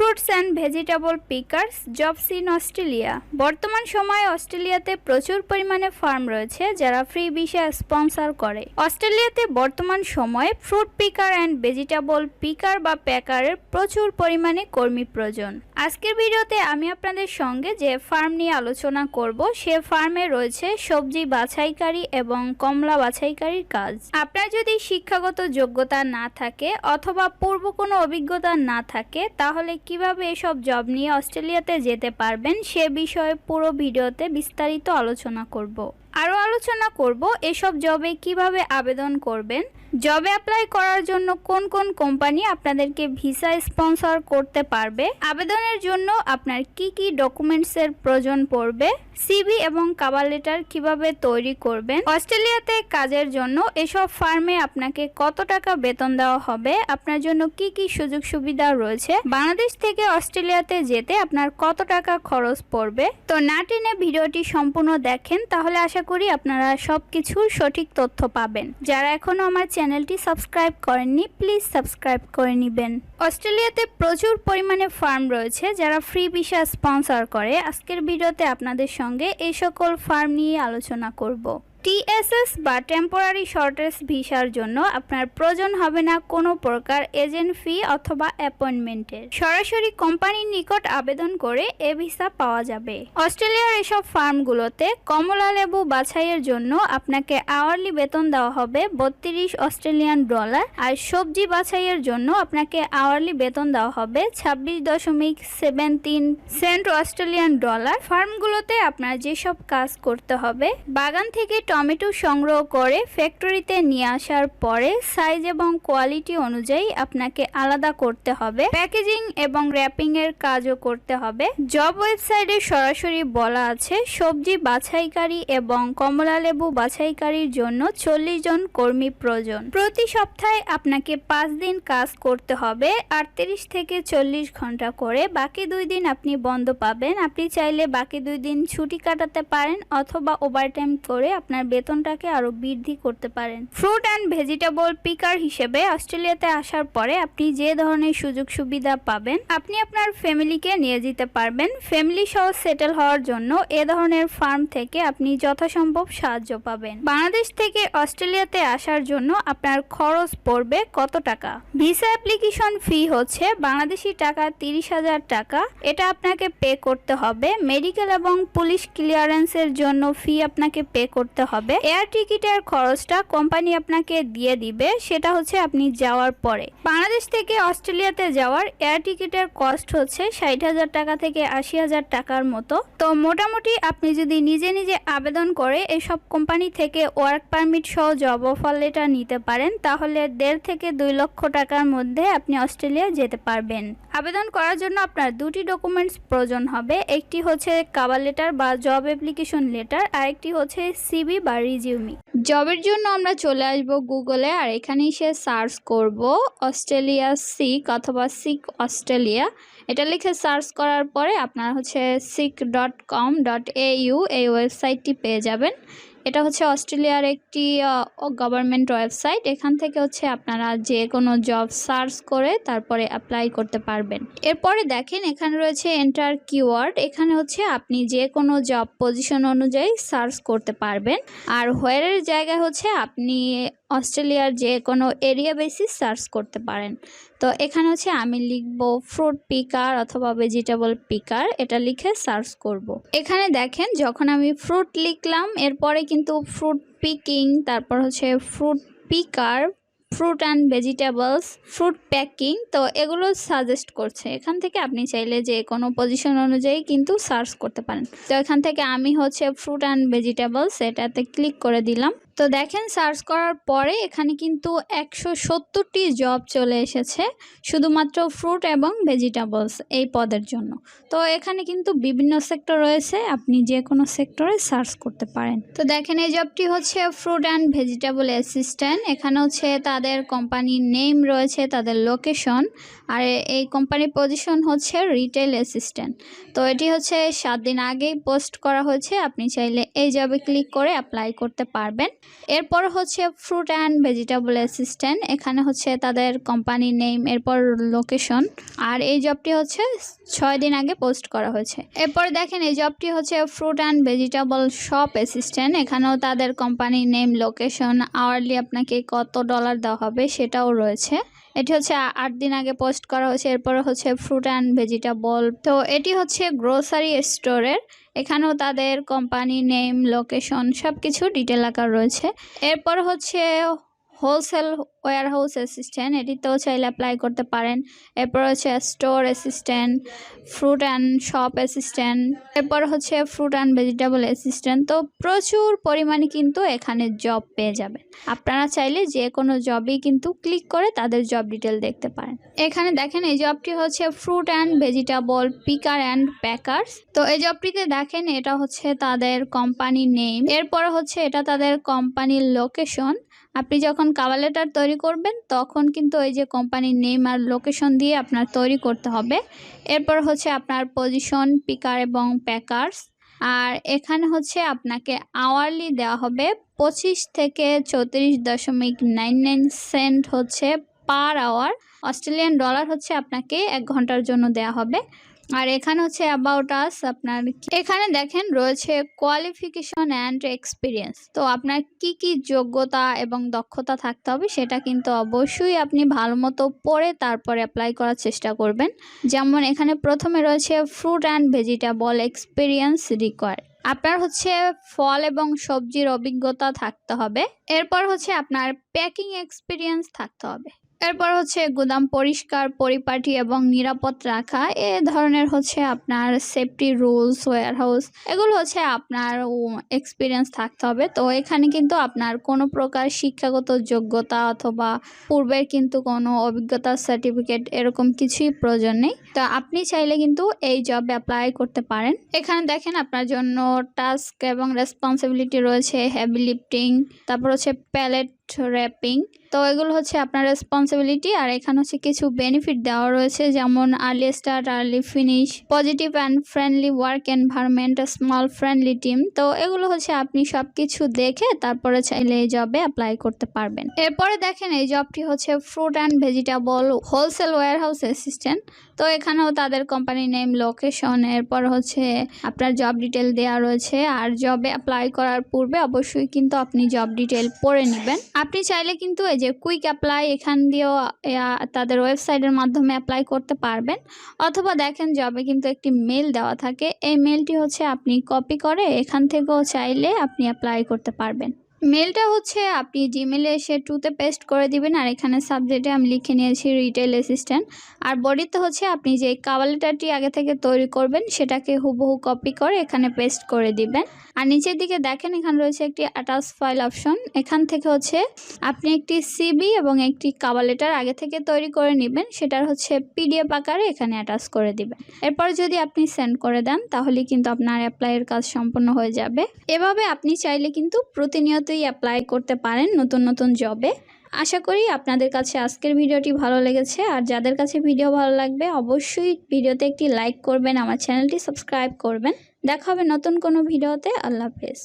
Fruits and vegetable pickers jobs in Australia. বর্তমান সময়ে অস্ট্রেলিয়াতে প্রচুর পরিমাণে ফার্ম রয়েছে যারা ফ্রি ভিসা স্পন্সর করে। অস্ট্রেলিয়াতে বর্তমান সময়ে fruit picker and vegetable picker বা প্যাকারের প্রচুর পরিমাণে কর্মী প্রয়োজন। আজকের ভিডিওতে আমি আপনাদের সঙ্গে যে ফার্ম নিয়ে আলোচনা করব, সে ফার্মে রয়েছে সবজি বাছাইকারী এবং কমলা বাছাইকারীর কাজ। আপনার যদি শিক্ষাগত যোগ্যতা না থাকে অথবা পূর্ব কোনো অভিজ্ঞতা না থাকে, তাহলে কীভাবে এসব জব নিয়ে অস্ট্রেলিয়াতে যেতে পারবেন সে বিষয়ে পুরো ভিডিওতে বিস্তারিত আলোচনা করব। আরও আলোচনা করব এসব জবে কীভাবে আবেদন করবেন। জবে অ্যাপ্লাই করার জন্য কোন কোন কোম্পানি আপনাদেরকে ভিসা স্পন্সর করতে পারবে? আবেদনের জন্য আপনার কি কি ডকুমেন্টসের প্রয়োজন পড়বে? সিভি এবং কাভার লেটার কীভাবে তৈরি করবেন? অস্ট্রেলিয়াতে কাজের জন্য এসব ফার্মে আপনাকে কত টাকা বেতন দেওয়া হবে? আপনার জন্য কি কি সুযোগ সুবিধা রয়েছে? বাংলাদেশ থেকে অস্ট্রেলিয়াতে যেতে আপনার কত টাকা খরচ পড়বে? তো না টেনে ভিডিওটি সম্পূর্ণ দেখেন, তাহলে আশা করি আপনারা সব কিছুর সঠিক তথ্য পাবেন। যারা এখনও আমার চ্যানেলটি সাবস্ক্রাইব করেননি, প্লিজ সাবস্ক্রাইব করে নেবেন। অস্ট্রেলিয়াতে প্রচুর পরিমাণে ফার্ম রয়েছে যারা ফ্রি ভিসা স্পন্সর করে। আজকের ভিডিওতে আপনাদের সঙ্গে এই সকল ফার্ম নিয়ে আলোচনা করব। টিএসএস বা টেম্পোরারি শর্টেজ ভিসার জন্য আপনার প্রয়োজন হবে না কোনো প্রকার এজেন্ট ফি অথবা অ্যাপয়েন্টমেন্টের সরাসরি কোম্পানির নিকট আবেদন করে এ ভিসা পাওয়া যাবে। অস্ট্রেলিয়ার এসব ফার্মগুলোতে কমলা লেবু বাছাইয়ের জন্য আপনাকে আওয়ারলি বেতন দেওয়া হবে বত্রিশ অস্ট্রেলিয়ান ডলার, আর সবজি বাছাইয়ের জন্য আপনাকে আওয়ারলি বেতন দেওয়া হবে ছাব্বিশ দশমিক সেভেন তিন সেন্ট অস্ট্রেলিয়ান ডলার। ফার্মগুলোতে আপনার যেসব কাজ করতে হবে, বাগান থেকে টমেটো সংগ্রহ করে ফ্যাক্টরিতে নিয়ে আসার পরে সাইজ এবং কোয়ালিটি অনুযায়ী আপনাকে আলাদা করতে হবে। প্যাকেজিং এবং র্যাপিং এর কাজও করতে হবে। জব ওয়েবসাইটে সরাসরি বলা আছে, সবজি বাছাইকারী এবং কমলা লেবু বাছাইকারীর জন্য চল্লিশ জন কর্মী প্রয়োজন। প্রতি সপ্তাহে আপনাকে পাঁচ দিন কাজ করতে হবে, আটত্রিশ থেকে চল্লিশ ঘণ্টা করে। বাকি দুই দিন আপনি বন্ধ পাবেন। আপনি চাইলে বাকি দুই দিন ছুটি কাটাতে পারেন অথবা ওভারটাইম করে আপনার বেতনটাকে আরও বৃদ্ধি করতে পারেন। ফ্রুট অ্যান্ড ভেজিটেবল পিকার হিসেবে অস্ট্রেলিয়াতে আসার পরে আপনি যে ধরনের সুযোগ সুবিধা পাবেন, আপনি আপনার ফ্যামিলিকে নিয়ে যেতে পারবেন। ফ্যামিলি সহ সেটেল হওয়ার জন্য এ ধরনের ফার্ম থেকে আপনি যথাসম্ভব সাহায্য পাবেন। বাংলাদেশ থেকে অস্ট্রেলিয়াতে আসার জন্য আপনার খরচ পড়বে কত টাকা? ভিসা অ্যাপ্লিকেশন ফি হচ্ছে বাংলাদেশি টাকা তিরিশ হাজার টাকা। এটা আপনাকে পে করতে হবে। মেডিকেল এবং পুলিশ ক্লিয়ারেন্সের জন্য ফি আপনাকে পে করতে হবে। এয়ার টিকিটের খরচটা কোম্পানি আপনাকে দিয়ে দিবে, সেটা হচ্ছে আপনি যাওয়ার পরে। বাংলাদেশ থেকে অস্ট্রেলিয়াতে যাওয়ার এয়ার টিকিটের কস্ট হচ্ছে ষাট হাজার টাকা থেকে আশি হাজার টাকার মতো। তো মোটামুটি আপনি যদি নিজে নিজে আবেদন করে এসব কোম্পানি থেকে ওয়ার্ক পারমিট সহ জব অফার লেটার নিতে পারেন, তাহলে দেড় থেকে দুই লক্ষ টাকার মধ্যে আপনি অস্ট্রেলিয়া যেতে পারবেন। আবেদন করার জন্য আপনার দুটি ডকুমেন্টস প্রয়োজন হবে, একটি হচ্ছে কাভার লেটার বা জব অ্যাপ্লিকেশন লেটার আরেকটি হচ্ছে সিবি বা রিজিউমি জবের জন্য আমরা চলে আসব গুগলে আর এখানে এসে সার্চ করব অস্ট্রেলিয়া সিক অথবা সিক অস্ট্রেলিয়া এটা লিখে সার্চ করার পরে আপনার হচ্ছে Seek dot com dot AU এই ওয়েবসাইটটি পেয়ে যাবেন। এটা হচ্ছে অস্ট্রেলিয়ার একটি গভর্নমেন্ট ওয়েবসাইট এখান থেকে হচ্ছে আপনারা যে কোনো জব সার্চ করে তারপরে অ্যাপ্লাই করতে পারবেন। এরপরে দেখেন এখানে রয়েছে এন্টার কিওয়ার্ড এখানে হচ্ছে আপনি যে কোনো জব পজিশন অনুযায়ী সার্চ করতে পারবেন। আর হোয়ারের জায়গায় হচ্ছে আপনি অস্ট্রেলিয়ার যে কোনো এরিয়া বেসিস সার্চ করতে পারেন। তো এখানে হচ্ছে আমি লিখব ফ্রুট পিকার অথবা ভেজিটেবল পিকার এটা লিখে সার্চ করব। এখানে দেখেন, যখন আমি ফ্রুট লিখলাম, এরপরে কিন্তু ফ্রুট পিকিং তারপর হচ্ছে fruit picker fruit and vegetables fruit packing তো এগুলো সাজেস্ট করছে। এখান থেকে আপনি চাইলে যে কোনো পজিশন অনুযায়ী কিন্তু সার্চ করতে পারেন। তো এখান থেকে আমি হচ্ছে ফ্রুট অ্যান্ড ভেজিটেবলস এটাতে ক্লিক করে দিলাম। তো দেখেন সার্চ করার পরে এখানে কিন্তু একশো সত্তরটি জব চলে এসেছে, শুধুমাত্র ফ্রুট এবং ভেজিটেবলস এই পদের জন্য। তো এখানে কিন্তু বিভিন্ন সেক্টর রয়েছে, আপনি যে কোনো সেক্টরে সার্চ করতে পারেন। তো দেখেন এই জবটি হচ্ছে ফ্রুট অ্যান্ড ভেজিটেবল অ্যাসিস্ট্যান্ট। এখানে হচ্ছে তাদের কোম্পানির নেম রয়েছে, তাদের লোকেশন, আর এই কোম্পানির পজিশন হচ্ছে রিটেল অ্যাসিস্ট্যান্ট। তো এটি হচ্ছে সাত দিন আগেই পোস্ট করা হয়েছে, আপনি চাইলে এই জবে ক্লিক করে অ্যাপ্লাই করতে পারবেন। এরপর হচ্ছে ফ্রুট অ্যান্ড ভেজিটেবল অ্যাসিস্ট্যান্ট এখানে হচ্ছে তাদের কোম্পানি নেম এরপর লোকেশন আর এই জবটি হচ্ছে ছয় দিন আগে পোস্ট করা হয়েছে। এরপর দেখেন, এই জবটি হচ্ছে fruit and vegetable shop assistant এখানেও তাদের কোম্পানি নেম লোকেশন আওয়ারলি আপনাকে কত ডলার দেওয়া হবে সেটাও রয়েছে। এটি হচ্ছে আট দিন আগে পোস্ট করা হয়েছে, এরপরে হচ্ছে ফ্রুট অ্যান্ড ভেজিটেবল তো এটি হচ্ছে গ্রোসারি স্টোরের, এখানেও তাদের কোম্পানি নেম, লোকেশন সব কিছু ডিটেল আকার রয়েছে। এরপর হচ্ছে হোলসেল ওয়ার হাউস অ্যাসিস্ট্যান্ট এটিতেও চাইলে অ্যাপ্লাই করতে পারেন। এরপর হচ্ছে store assistant, fruit and shop assistant, এরপর হচ্ছে ফ্রুট অ্যান্ড ভেজিটেবল অ্যাসিস্ট্যান্ট। তো প্রচুর পরিমাণে কিন্তু এখানে জব পেয়ে যাবেন। আপনারা চাইলে যে কোনো জবই কিন্তু ক্লিক করে তাদের জব ডিটেল দেখতে পারেন। এখানে দেখেন, এই জবটি হচ্ছে fruit and vegetable picker and packers তো এই জবটিতে দেখেন, এটা হচ্ছে তাদের কোম্পানি নেম এরপর হচ্ছে এটা তাদের কোম্পানির লোকেশন আপনি যখন কাভার লেটার তৈরি করবেন, তখন কিন্তু ওই যে কোম্পানির নেম আর লোকেশন দিয়ে আপনার তৈরি করতে হবে। এরপর হচ্ছে আপনার পজিশন পিকার এবং প্যাকার্স আর এখানে হচ্ছে আপনাকে আওয়ারলি দেওয়া হবে পঁচিশ থেকে চৌত্রিশ দশমিক নাইন নাইন সেন্ট হচ্ছে পার আওয়ার অস্ট্রেলিয়ান ডলার হচ্ছে আপনাকে এক ঘণ্টার জন্য দেওয়া হবে। আর এখানে হচ্ছে অ্যাবাউট আস আপনার এখানে দেখেন রয়েছে কোয়ালিফিকেশন অ্যান্ড এক্সপিরিয়েন্স তো আপনার কি কি যোগ্যতা এবং দক্ষতা থাকতে হবে সেটা কিন্তু অবশ্যই আপনি ভালো মতো পড়ে তারপরে অ্যাপ্লাই করার চেষ্টা করবেন। যেমন এখানে প্রথমে রয়েছে fruit and vegetable experience required আপনার হচ্ছে ফল এবং সবজির অভিজ্ঞতা থাকতে হবে। এরপর হচ্ছে আপনার প্যাকিং এক্সপিরিয়েন্স থাকতে হবে। এরপর হচ্ছে গুদাম পরিষ্কার, পরিপাটি এবং নিরাপদ রাখা। এ ধরনের হচ্ছে আপনার সেফটি রুলস ওয়ার হাউস এগুলো হচ্ছে আপনার এক্সপিরিয়েন্স থাকতে হবে। তো এখানে কিন্তু আপনার কোনো প্রকার শিক্ষাগত যোগ্যতা অথবা পূর্বের কিন্তু কোনো অভিজ্ঞতা সার্টিফিকেট এরকম কিছুই প্রয়োজন নেই। তো আপনি চাইলে কিন্তু এই জব অ্যাপ্লাই করতে পারেন। এখানে দেখেন আপনার জন্য টাস্ক এবং রেসপন্সিবিলিটি রয়েছে হেভি লিফটিং তারপর হচ্ছে প্যালেট র্যাপিং তো এগুলো হচ্ছে আপনার রেসপন্সিবিলিটি আর এখানে হচ্ছে কিছু বেনিফিট দেওয়া রয়েছে, যেমন early start early finish positive and friendly work environment small friendly team তো এগুলো হচ্ছে আপনি সব কিছু দেখে তারপরে চাইলে এই জবে অ্যাপ্লাই করতে পারবেন। এরপরে দেখেন এই জবটি হচ্ছে fruit and vegetable wholesale warehouse assistant তো এখানেও তাদের কোম্পানি নেম লোকেশন এরপর হচ্ছে আপনার জব ডিটেল দেওয়া রয়েছে। আর জবে অ্যাপ্লাই করার পূর্বে অবশ্যই কিন্তু আপনি জব ডিটেল পড়ে নেবেন। আপনি চাইলে কিন্তু এই যে কুইক অ্যাপ্লাই এখান দিয়েও তাদের ওয়েবসাইটের মাধ্যমে অ্যাপ্লাই করতে পারবেন। অথবা দেখেন জবে কিন্তু একটি মেল দেওয়া থাকে। এই মেলটি হচ্ছে আপনি কপি করে এখান থেকেও চাইলে আপনি অ্যাপ্লাই করতে পারবেন। মেলটা হচ্ছে আপনি জিমেলে এসে টুতে পেস্ট করে দিবেন, আর এখানে সাবজেক্টে আমি লিখে নিয়েছি রিটেল অ্যাসিস্ট্যান্ট আর বডিতে হচ্ছে আপনি যে কাভার লেটারটি আগে থেকে তৈরি করবেন, সেটাকে হুবহু কপি করে এখানে পেস্ট করে দিবেন। আর নিচের দিকে দেখেন, এখানে রয়েছে একটি অ্যাটাচ ফাইল অপশন এখান থেকে হচ্ছে আপনি একটি সিবি এবং একটি কাভার লেটার আগে থেকে তৈরি করে নেবেন, সেটার হচ্ছে পিডিএফ আকারে এখানে অ্যাটাচ করে দিবেন। এরপর যদি আপনি সেন্ড করে দেন, তাহলে কিন্তু আপনার অ্যাপ্লাইয়ের কাজ সম্পূর্ণ হয়ে যাবে। এভাবে আপনি চাইলে কিন্তু প্রতিনিয়তই অ্যাপ্লাই করতে পারেন নতুন নতুন জবে আশা করি আপনাদের কাছে আজকের ভিডিওটি ভালো লেগেছে। আর যাদের কাছে ভিডিও ভালো লাগবে, অবশ্যই ভিডিওতে একটি লাইক করবেন, আমার চ্যানেলটি সাবস্ক্রাইব করবেন। দেখা হবে নতুন কোনো ভিডিওতে। আল্লাহ হাফেজ।